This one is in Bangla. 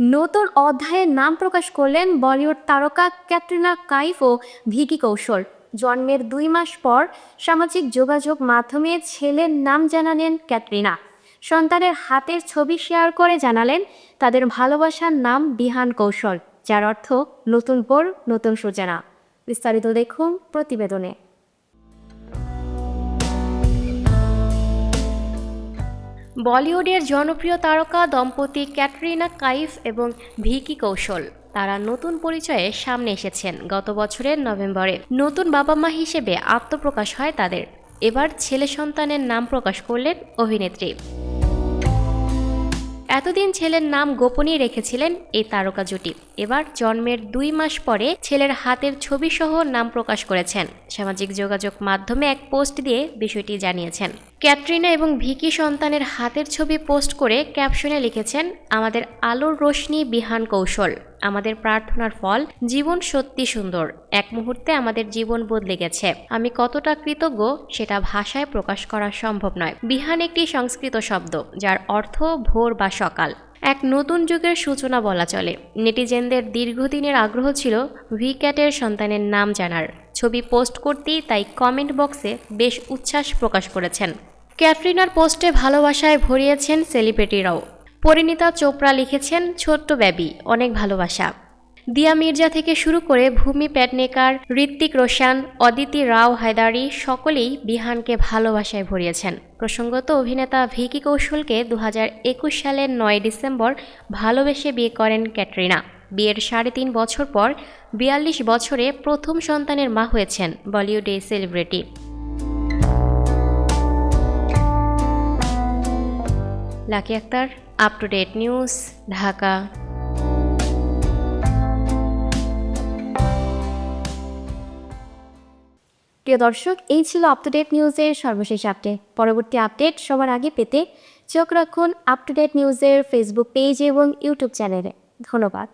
নতুন অধ্যায়ের নাম প্রকাশ করলেন বলিউড তারকা ক্যাটরিনা কাইফ ও ভিকি কৌশল। জন্মের দুই মাস পর সামাজিক যোগাযোগ মাধ্যমে ছেলের নাম জানালেন ক্যাটরিনা। সন্তানের হাতের ছবি শেয়ার করে জানালেন তাদের ভালোবাসার নাম বিহান কৌশল, যার অর্থ নতুন পর, নতুন সূচনা। বিস্তারিত দেখুন প্রতিবেদনে। বলিউডের জনপ্রিয় তারকা, দম্পতি ক্যাটরিনা কাইফ এবং ভিকি কৌশল। তারা নতুন পরিচয়ে সামনে এসেছেন গত বছরের নভেম্বরে। নতুন বাবা মা হিসেবে আত্মপ্রকাশ হয় তাদের। এবার ছেলে সন্তানের নাম প্রকাশ করলেন অভিনেত্রী। এতদিন ছেলের নাম গোপনই রেখেছিলেন এই তারকা জুটি। এবার জন্মের দুই মাস পরে ছেলের হাতের ছবি সহ নাম প্রকাশ করেছেন। সামাজিক যোগাযোগ মাধ্যমে এক পোস্ট দিয়ে বিষয়টি জানিয়েছেন। ক্যাটরিনা এবং ভিকি সন্তানের হাতের ছবি পোস্ট করে ক্যাপশনে লিখেছেন, আমাদের আলোর রোশনি, বিহান কৌশল। আমাদের প্রার্থনার ফল, জীবন সত্যি সুন্দর। এক মুহূর্তে আমাদের জীবন বদলে গেছে। আমি কতটা কৃতজ্ঞ, সেটা ভাষায় প্রকাশ করা সম্ভব নয়। বিহান একটি সংস্কৃত শব্দ, যার অর্থ ভোর বা সকাল। এক নতুন যুগের সূচনা বলা চলে। নেটিজেনদের দীর্ঘদিনের আগ্রহ ছিল ভিক্যাটের সন্তানের নাম জানার। ছবি পোস্ট করতেই তাই কমেন্ট বক্সে বেশ উচ্ছ্বাস প্রকাশ করেছেন। ক্যাটরিনার পোস্টে ভালোবাসায় ভরিয়েছেন সেলিব্রিটিরাও। পরিণীতা চোপড়া লিখেছেন, ছোট্ট বেবি অনেক ভালোবাসা। দিয়া মির্জা থেকে শুরু করে ভূমি পেটনেকার ঋত্বিক রোশান, অদিতি রাও হায়দারি সকলেই বিহানকে ভালোবাসায় ভরিয়েছেন। প্রসঙ্গত অভিনেতা ভিকি কৌশলকে দু হাজার একুশ সালের নয় ডিসেম্বর ভালোবেসে বিয়ে করেন ক্যাটরিনা। বিয়ের সাড়ে তিন বছর পর বিয়াল্লিশ বছরে প্রথম সন্তানের মা হয়েছেন বলিউডে celebrity. Lucky Akter up to date news Dhaka. প্রিয় দর্শক, এই ছিল আপ টু ডেট নিউজের সর্বশেষ আপডেট পরবর্তী আপডেট সবার আগে পেতে চোখ রাখুন আপ টু ডেট নিউজের ফেসবুক পেজ এবং ইউটিউব চ্যানেলে ধন্যবাদ।